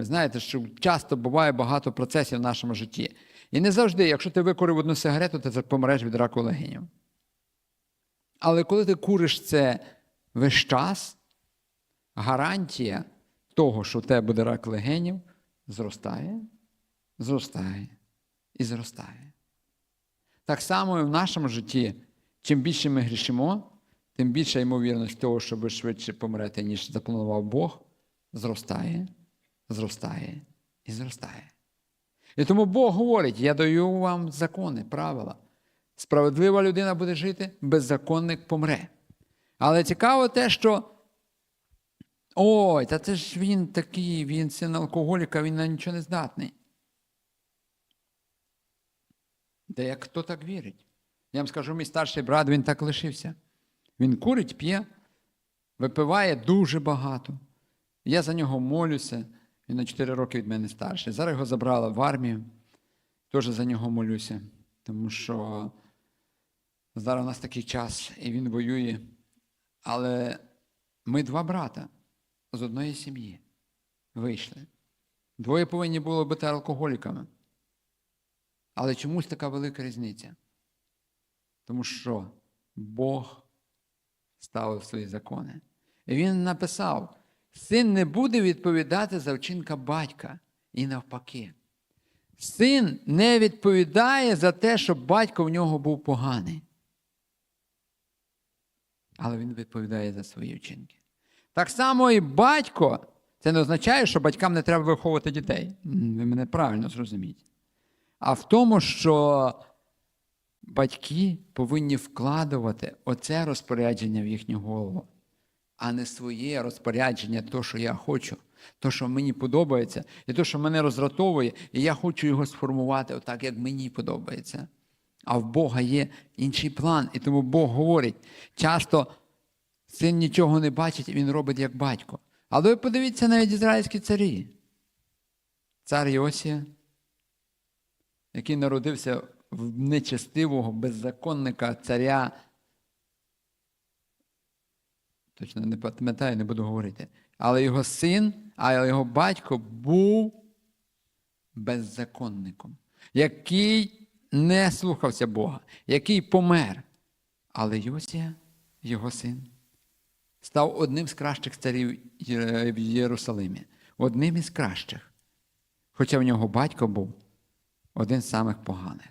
Ви знаєте, що часто буває багато процесів в нашому житті. І не завжди, якщо ти викурив одну сигарету, ти помреш від раку легенів. Але коли ти куриш це весь час, гарантія того, що у тебе буде рак легенів, зростає, зростає і зростає. Так само і в нашому житті, чим більше ми грішимо, тим більша ймовірність того, що ви швидше помрете, ніж запланував Бог, зростає, зростає і зростає. І тому Бог говорить: я даю вам закони, правила. Справедлива людина буде жити, беззаконник помре. Але цікаво те, що ой, та це ж він такий, він син алкоголіка, він на нічого не здатний. Де як хто так вірить? Я вам скажу, мій старший брат, він так лишився. Він курить, п'є, випиває дуже багато. Я за нього молюся. Він на 4 роки від мене старший. Зараз його забрали в армію. Теж за нього молюся. Тому що зараз у нас такий час, і він воює. Але ми два брата з одної сім'ї вийшли. Двоє повинні були бути алкоголіками. Але чомусь така велика різниця. Тому що Бог ставив свої закони. І він написав: син не буде відповідати за вчинка батька і навпаки. Син не відповідає за те, що батько в нього був поганий. Але він відповідає за свої вчинки. Так само і батько. Це не означає, що батькам не треба виховувати дітей. Ви мене правильно зрозумієте. А в тому, що батьки повинні вкладувати оце розпорядження в їхню голову, а не своє розпорядження, то, що я хочу, то, що мені подобається, і то, що мене роздратовує, і я хочу його сформувати отак, як мені подобається. А в Бога є інший план. І тому Бог говорить, часто син нічого не бачить, він робить як батько. Але ви подивіться навіть ізраїльські царі. Цар Йосія, який народився в нечестивого, беззаконника царя. Точно не пам'ятаю, не буду говорити. Але його син, а його батько був беззаконником, який не слухався Бога, який помер. Але Йосія, його син, став одним з кращих царів в Єрусалимі. Одним із кращих. Хоча в нього батько був один з самих поганих.